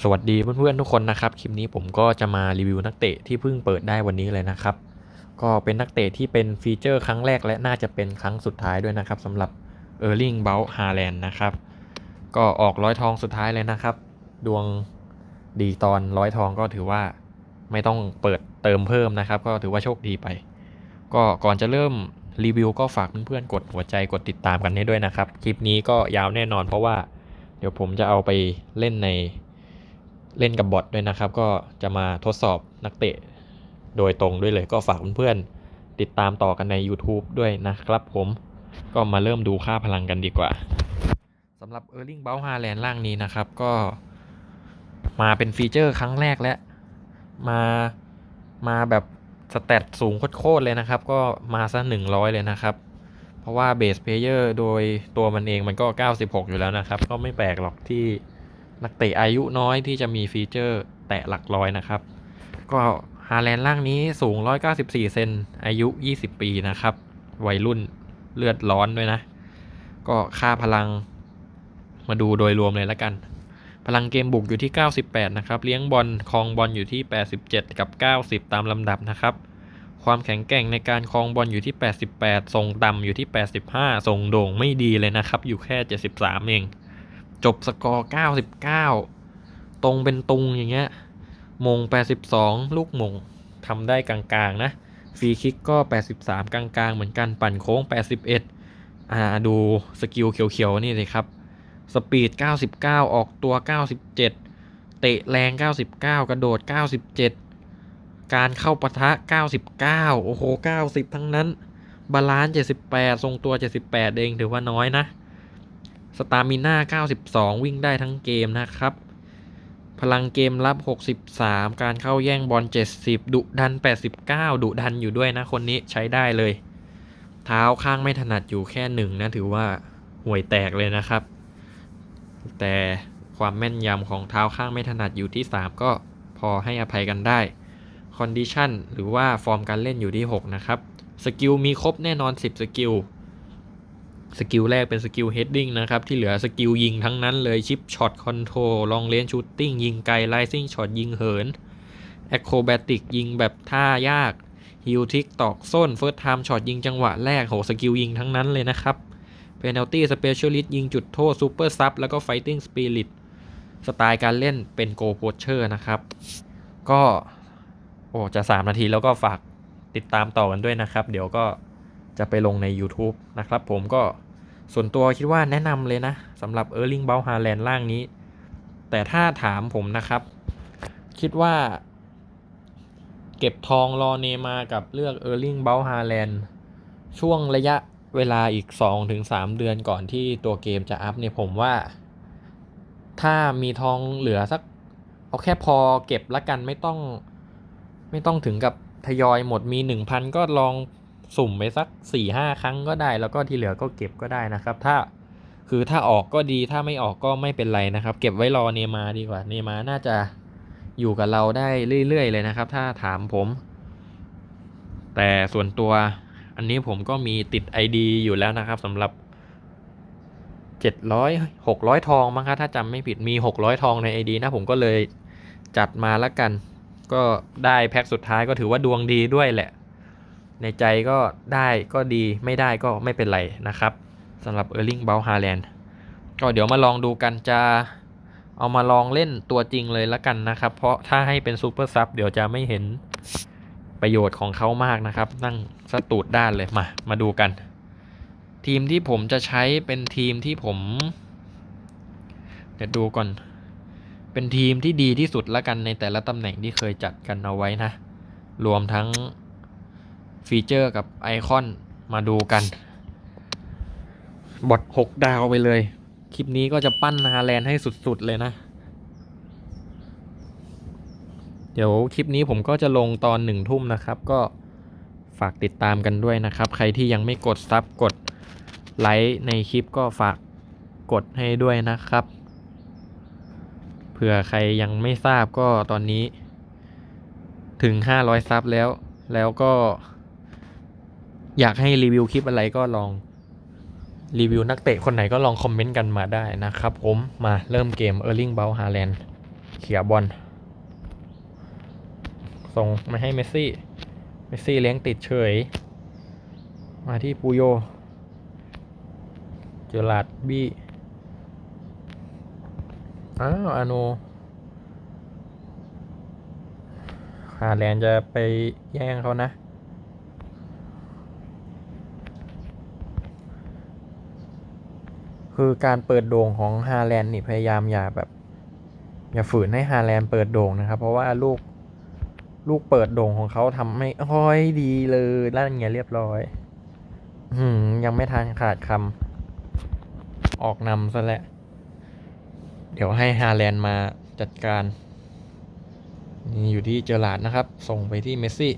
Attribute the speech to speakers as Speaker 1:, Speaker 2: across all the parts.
Speaker 1: สวัสดีเพื่อนๆทุกคนนะครับคลิปนี้ผมก็จะมารีวิวนักเตะที่เพิ่งเปิดได้วันนี้เลยนะครับ ก็เป็นนักเตะที่เป็นฟีเจอร์ครั้งแรกและน่าจะเป็นครั้งสุดท้ายด้วยนะครับสำหรับเออร์ลิงเบลฮาแลนด์นะครับก็ออกร้อยทองสุดท้ายเลยนะครับ ดวงดีตอนร้อยทองก็ถือว่าไม่ต้องเปิดเติมเพิ่มนะครับ ก็ถือว่าโชคดีไป ก็ก่อนจะเริ่มรีวิวก็ฝากเพื่อนๆกดหัวใจกดติดตามกันให้ด้วยนะครับ คลิปนี้ก็ยาวแน่นอนเพราะว่าเดี๋ยวผมจะเอาไปเล่นใน เล่นกับบอทด้วยนะครับ ก็จะมาทดสอบนักเตะโดยตรงด้วยเลยก็ฝากเพื่อนๆติดตามต่อกันใน YouTube ด้วยนะครับผมก็มาเริ่มดูค่าพลังกันดีกว่าสำหรับ e r l i n g b a u h a l a n d ล่างนี้นะครับ ก็มาเป็นฟีเจอร์ครั้งแรกและมามาแบบสเตตสูงโคตรๆเลยนะครับ ก็มาซะ100 เลยนะครับ เพราะว่าเบสเพลเยอร์โดยตัวมันเองมันก็ 96 อยู่แล้วนะครับ ก็ไม่แปลกหรอกที่ นักเตะอายุน้อยที่จะมีฟีเจอร์แตะหลักร้อยนะครับ ก็ฮาแลนด์ล่างนี้สูง 194 เซนอายุ 20 ปีนะครับ วัยรุ่นเลือดร้อนด้วยนะ ก็ค่าพลังมาดูโดยรวมเลยแล้วกัน พลังเกมบุกอยู่ที่ 98 นะครับ เลี้ยงบอลครองบอลอยู่ที่ 87 กับ 90 ตามลำดับนะครับความแข็งแกร่งในการครองบอลอยู่ที่ 88ส่งต่ำอยู่ที่ 85ส่งโด่งไม่ดีเลยนะครับ อยู่แค่ 73 เอง จบสกอร์ 99 ตรงเป็นตุงอย่างเงี้ยมง 82 ลูกมงทำได้กลางๆนะฟรีคิกก็ 83 กลางๆ เหมือนกันปั่นโค้ง 81 อ่าดูสกิลเขียวๆ นี่เลยครับ สปีด 99 ออกตัว 97 เตะแรง 99 กระโดด 97 การเข้าปะทะ 99 โอ้โห 90 ทั้งนั้น บาลานซ์ 78 ทรงตัว 78 เองถือว่าน้อยนะ สตามิน่า92 วิ่งได้ทั้งเกมนะครับ พลังเกมรับ 63 การเข้าแย่งบอล 70 ดุดัน 89 ดุดันอยู่ด้วยนะคนนี้ใช้ได้เลย เท้าข้างไม่ถนัดอยู่แค่หนึ่งนะถือว่าห่วยแตกเลยนะครับ แต่ความแม่นยำของเท้าข้างไม่ถนัดอยู่ที่ 3 ก็พอให้อภัยกันได้คอนดิชันหรือว่าฟอร์มการเล่นอยู่ที่ 6 นะครับ สกิลมีครบแน่นอน 10 สกิล สกิลแรกเป็นสกิลเฮดดิ้งนะครับ ที่เหลือสกิลยิงทั้งนั้นเลยชิปช็อตคอนโทรลลองเลนชูตติ้งยิงไกลไลซิ่งช็อตยิงเหินแอคโครแบติกยิงแบบท่ายากฮิลทิกตอกส้นเฟิร์สไทม์ช็อตยิงจังหวะแรกโหสกิลยิงทั้งนั้นเลยนะครับเพนัลตี้สเปเชียลิสต์ยิงจุดโทษซูเปอร์ซับแล้วก็ไฟติ้งสปิริตสไตล์การเล่นเป็นโกโพเชอร์นะครับ ก็โอ้จะ 3 นาทีแล้วก็ฝากติดตามต่อกันด้วยนะครับ เดี๋ยวก็ จะไปลงใน YouTube นะครับผมก็ส่วนตัวคิดว่าแนะนำเลยนะสำหรับ e r l i n g b a u h a l a n d ล่างนี้ แต่ถ้าถามผมนะครับ คิดว่า เก็บทองรอเนมากับเลือก e r l i n g b a u h a l a n d ช่วงระยะเวลาอีก 2-3 เดือนก่อนที่ตัวเกมจะอัพเนี่ยผมว่า ถ้ามีทองเหลือสัก เอาแค่พอเก็บละกันไม่ต้อง ไม่ต้องถึงกับทยอยหมดมี 1,000 ก็ลอง สุ่มไปสัก4-5ครั้งก็ได้ แล้วก็ที่เหลือก็เก็บก็ได้นะครับ ถ้าคือถ้าออกก็ดีถ้าไม่ออกก็ไม่เป็นไรนะครับ เก็บไว้รอเนมาดีกว่า เนมาน่าจะอยู่กับเราได้เรื่อยๆเลยนะครับ ถ้าถามผม แต่ส่วนตัวอันนี้ผมก็มีติด ID อยู่แล้วนะครับสำหรับ700 600ทองมั้งครับถ้าจำไม่ผิดมี600ทองใน ID นะผมก็เลยจัดมาแล้วกัน ก็ได้แพ็คสุดท้ายก็ถือว่าดวงดีด้วยแหละ ในใจก็ได้ก็ดีไม่ได้ก็ไม่เป็นไรนะครับสำหรับ e r l i n g b a u h a l a n d ก็เดี๋ยวมาลองดูกันจะเอามาลองเล่นตัวจริงเลยละกันนะครับ เพราะถ้าให้เป็นซูเปอร์ซับเดี๋ยวจะไม่เห็นประโยชน์ของเขามากนะครับ นั่งสตูดด้านเลยมามาดูกัน ทีมที่ผมจะใช้เป็นทีมที่ผม เดี๋ยวดูก่อน เป็นทีมที่ดีที่สุดละกันในแต่ละตำแหน่งที่เคยจัดกันเอาไว้นะ รวมทั้ง ฟีเจอร์กับไอคอนมาดูกันบอท6ดาวไปเลย คลิปนี้ก็จะปั้นฮาแลนด์ให้สุดๆเลยนะ เดี๋ยวคลิปนี้ผมก็จะลงตอนหนึ่งทุ่มนะครับ ก็ฝากติดตามกันด้วยนะครับ ใครที่ยังไม่กดซับกดไลค์ในคลิปก็ฝากกดให้ด้วยนะครับเผื่อใครยังไม่ทราบก็ตอนนี้ ถึง 500 ซับแล้ว แล้วก็ อยากให้รีวิวคลิปอะไรก็ลองรีวิวนักเตะคนไหนก็ลองคอมเมนต์กันมาได้นะครับผมมาเริ่มเกม e r l i n g b a u h a l a n d เขี่ยบอลส่งมาให้เมสซี่ เมสซี่เลี้ยงติดเฉย มาที่ปูโย เจอราดบี้อ้าวอาโนฮาแลนด์จะไปแย่งเขานะ คือการเปิดโด่งของฮาแลนด์นี่พยายามอย่าแบบ อย่าฝืนให้ฮาแลนด์เปิดโด่งนะครับ เพราะว่าลูกลูกเปิดโด่งของเขาทำไม่ค่อยดีเลยลั่นเงี้ยเรียบร้อย อืมยังไม่ทันขาดคำออกนำซะแล้วเดี๋ยวให้ฮาแลนด์มาจัดการนี่อยู่ที่เจอราร์ดนะครับ ส่งไปที่เมสซี่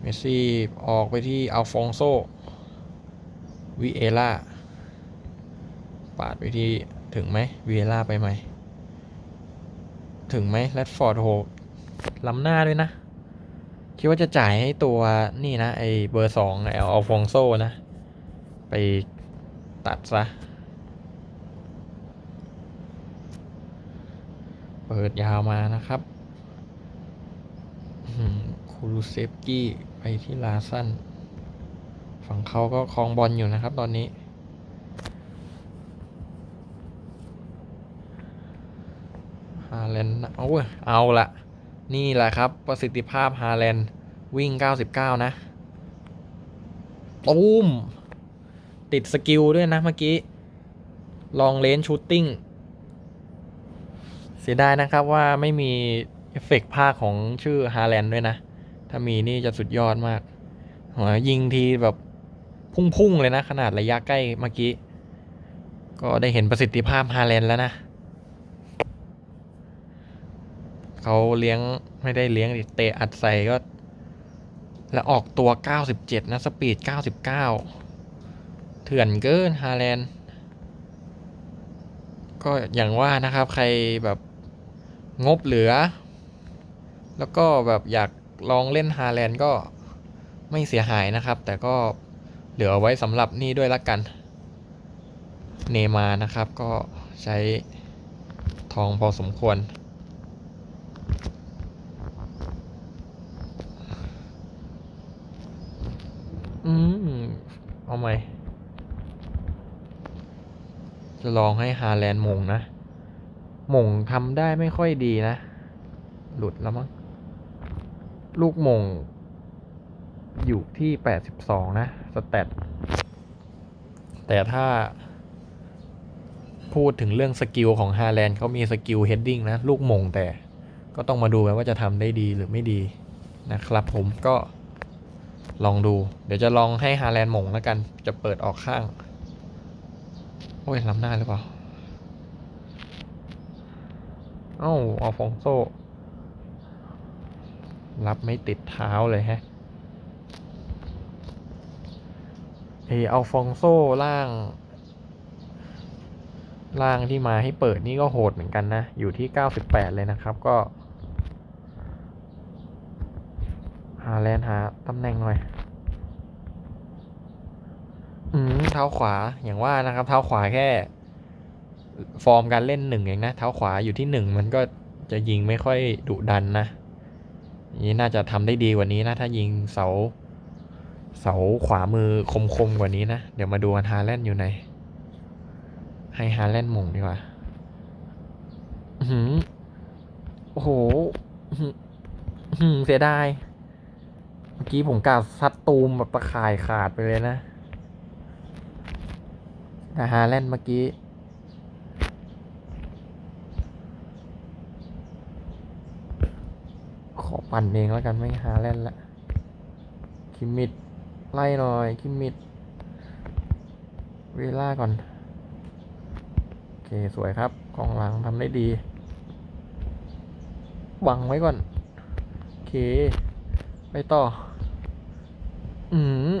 Speaker 1: เมสซี่ออกไปที่อัลฟองโซวิเอล่า ปาดไปที่ถึงไหมเวิเอล่าไปไหม ถึงไหมแรดฟอร์ดโหล้ำหน้าด้วยนะ คิดว่าจะจ่ายให้ตัวนี่นะ ไอเบอร์สองไออัลฟองโซนะ ไปตัดซะ เปิดยาวมานะครับคูรูเซฟกี้ไปที่ลาสันฝั่งเขาก็ครองบอลอยู่นะครับตอนนี้ ฮาแล นเอาเอาละนี่แหละครับ ประสิทธิภาพฮาแลนด์วิ่ง 99 นะตูมติดสกิลด้วยนะเมื่อกี้ ลองเลนชูตติ้ง เสียดายนะครับว่าไม่มีเอฟเฟกต์ภาคของชื่อฮาแลนด์ด้วยนะ ถ้ามีนี่จะสุดยอดมากหัวยิงทีแบบพุ่ง ๆ เลยนะ ขนาดระยะใกล้เมื่อกี้ ก็ได้เห็นประสิทธิภาพฮาแลนด์แล้วนะ เขาเลี้ยงไม่ได้เลี้ยงดิเตะอัดใส่ก็ แล้วออกตัว 97 นะ สปีด 99 เถื่อนเกินฮาแลนด์ก็อย่างว่านะครับใครแบบงบเหลือ แล้วก็แบบอยากลองเล่นฮาแลนด์ก็ไม่เสียหายนะครับ แต่ก็เหลืออไว้สำหรับนี่ด้วยละกัน เนมานะครับก็ใช้ทองพอสมควร อืม เอาไหม จะลองให้ฮาแลนด์มงนะ มงทำได้ไม่ค่อยดีนะ หลุดแล้วมั้ง ลูกมง อยู่ที่ 82 นะ สแตทแต่ถ้าพูดถึงเรื่องสกิลของฮาแลนด์เขามีสกิลเฮดดิ้งนะ ลูกมงแต่ก็ต้องมาดูกันว่าจะทำได้ดีหรือไม่ดีนะครับผมก็ ลองดู เดี๋ยวจะลองให้ฮาแลนด์หมงแล้วกัน จะเปิดออกข้าง โอ้ยล้ำหน้าหรือเปล่า เอ้าเอัลฟองโซ รับไม่ติดเท้าเลยแฮะ เออัลฟองโซล่าง ล่างที่มาให้เปิดนี่ก็โหดเหมือนกันนะ อยู่ที่ 98 เลยนะครับ ก็ หาแลนหาตำแหน่งหน่อย อืมเท้าขวาอย่างว่านะครับ เท้าขวาแค่ ฟอร์มการเล่นหนึ่งเองนะ เท้าขวาอยู่ที่หนึ่งมันก็จะยิงไม่ค่อยดุดันนะนี่น่าจะทำได้ดีกว่านี้นะ ถ้ายิงเสา เสาขวามือคมๆกว่านี้นะ เดี๋ยวมาดูฮาแลนอยู่ไหน ให้ฮาแลนหมงดีกว่าอื้อหือโอ้โหเสียดาย เมื่อกี้ผมกาซัดตูมแบบตะข่ายขาดไปเลยนะแต่ฮาแลนด์เมื่อกี้ ขอปั่นเองแล้วกันไม่ฮาแลนด์ละคิมมิดไล่หน่อยคิมมิดเวล่าก่อน โอเค สวยครับกองหลังทำได้ดี บังไว้ก่อน โอเค ไปต่อ อืม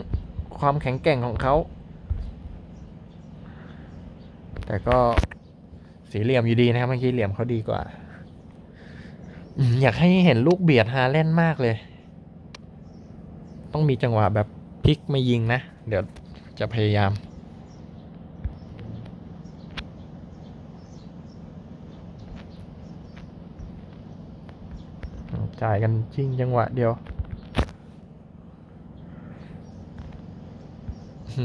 Speaker 1: ความแข็งแกร่งของเขา แต่ก็สีเหลี่ยมอยู่ดีนะครับเมื่อกี้เหลี่ยมเขาดีกว่า อยากให้เห็นลูกเบียดฮาแลนมากเลย ต้องมีจังหวะแบบพลิกมายิงนะ เดี๋ยวจะพยายามจ่ายกันจริงจังหวะเดียวหืม ย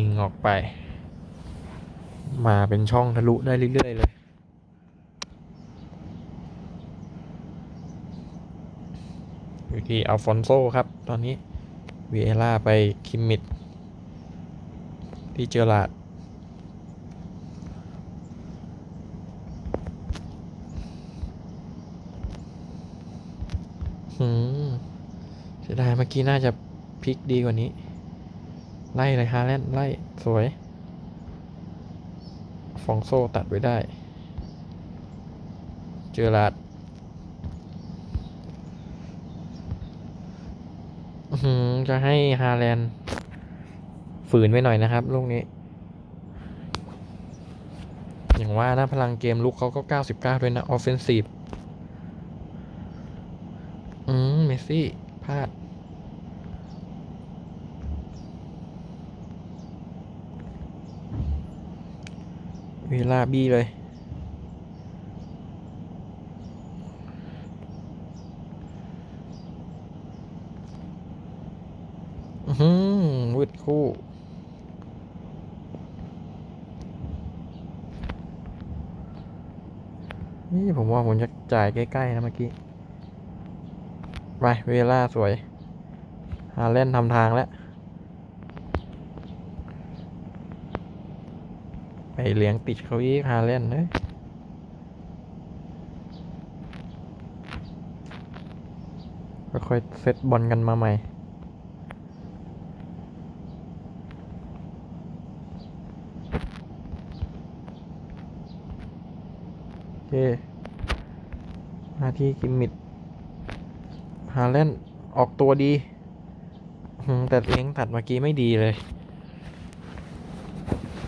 Speaker 1: ิงออกไป มาเป็นช่องทะลุได้เรื่อย ๆ เลยอยู่ที่อัลฟอนโซครับ ตอนนี้วีเอล่าไปคิมมิดที่เจอราด หืมเสียดายเมื่อกี้น่าจะพลิกดีกว่านี้ ไล่เลยฮาแลนด์ไล่สวย ฟองโซตัดไว้ได้ เจอราดหือจะให้ฮาแลนด์ฝืนไว้หน่อยนะครับลูกนี้ อย่างว่านะพลังเกมลุกเขาก็ 99 ด้วยนะออฟเฟนซีฟ อืม เม สซี่พลาด เวลาบี้เลย อือหือวืดคู่นี่ผมว่าผมจะจ่ายใกล้ ๆ นะเมื่อกี้ ไปเวล่าสวยหาเล่นทำทางแล้ว ไปเลี้ยงติดเขาอีกหาเล่นเฮ้ยค่อยๆเซตบอลกันมาใหม่โอเคหน้าที่กิมมิด ฮาเลนออกตัวดี แต่เลี้ยงตัดเมื่อกี้ไม่ดีเลย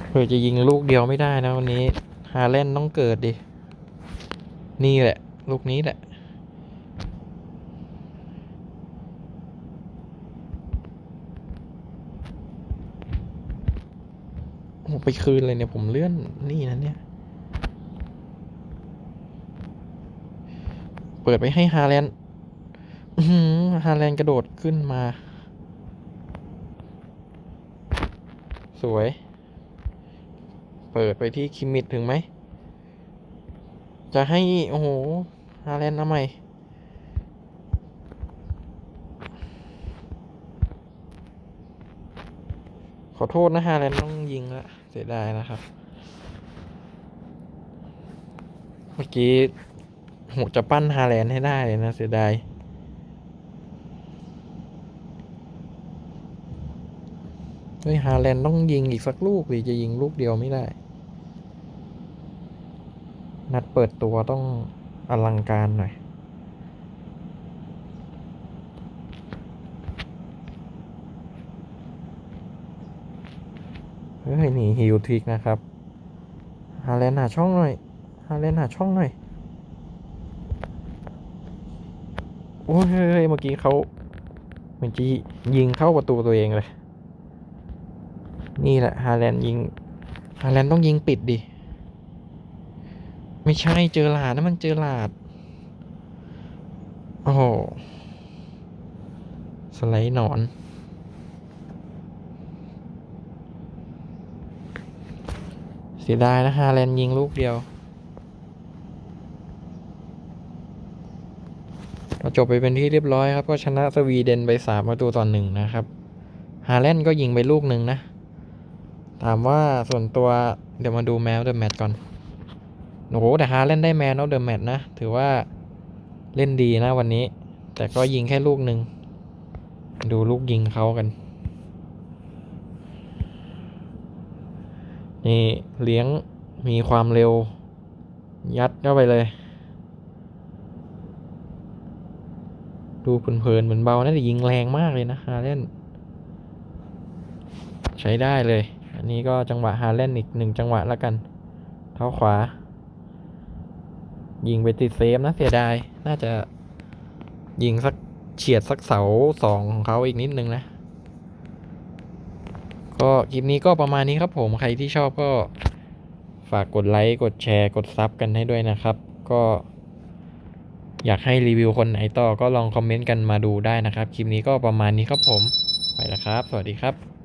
Speaker 1: เพื่อจะยิงลูกเดียวไม่ได้นะวันนี้ ฮาเลนต้องเกิดดิ นี่แหละ ลูกนี้แหละโอ้ไปคืนเลยเนี่ยผมเลื่อนนี่นะเนี่ย เปิดไปให้ฮาแลนด์ ฮาแลนด์กระโดดขึ้นมา สวย เปิดไปที่คิมมิดถึงไหม จะให้ โอ้โห ฮาแลนด์ทำไมขอโทษนะฮาแลนด์ต้องยิงละเสียดายนะครับ เมื่อกี้โหจะปั้นฮาแลนด์ให้ได้เลยนะเสียดาย เฮ้ยฮาแลนด์ต้องยิงอีกสักลูกดิจะยิงลูกเดียวไม่ได้ นัดเปิดตัวต้องอลังการหน่อยเฮ้ยหนีฮิวทิกนะครับ ฮาแลนด์หาช่องหน่อย ฮาแลนด์หาช่องหน่อย โอ้ยเมื่อกี้เขาเหมือกี้ยิงเข้าประตูตัวเองเลย นี่แหละฮาแลนด์ยิงฮาแลนด์ต้องยิงปิดดิ ไม่ใช่เจอหลาดนะมันเจอหลาด โอ้โห สไลด์หนอน เสียดายนะฮาแลนด์ยิงลูกเดียวก็จบไปเป็นที่เรียบร้อยครับ ก็ชนะสวีเดนไปสามประตูต่อหนึ่งนะครับ ฮาแลนด์ก็ยิงไปลูกหนึ่งนะ ถามว่าส่วนตัวเดี๋ยวมาดูแมวเดอะแมตก่อนโอ้โหแต่ฮาแลนได้แมนออฟเดอะแมตนะ ถือว่าเล่นดีนะวันนี้ แต่ก็ยิงแค่ลูกหนึ่งดูลูกยิงเขากัน นี่เลี้ยงมีความเร็ว ยัดเข้าไปเลย ดูเพลินๆเหมือนเบานะแต่ยิงแรงมากเลยนะฮาเล่น ใช้ได้เลย อันนี้ก็จังหวะฮาเลนอีกหนึ่งจังหวะแล้วกัน เท้าขวา ยิงไปติดเซฟนะเสียดาย น่าจะยิงสักเฉียดสักเสาสองของเขาอีกนิดนึงนะ ก็คลิปนี้ก็ประมาณนี้ครับผม ใครที่ชอบก็ฝากกดไลค์ กดแชร์ กดซับกันให้ด้วยนะครับ ก็อยากให้รีวิวคนไหนต่อก็ลองคอมเมนต์กันมาดูได้นะครับ คลิปนี้ก็ประมาณนี้ครับผม ไปแล้วครับ สวัสดีครับ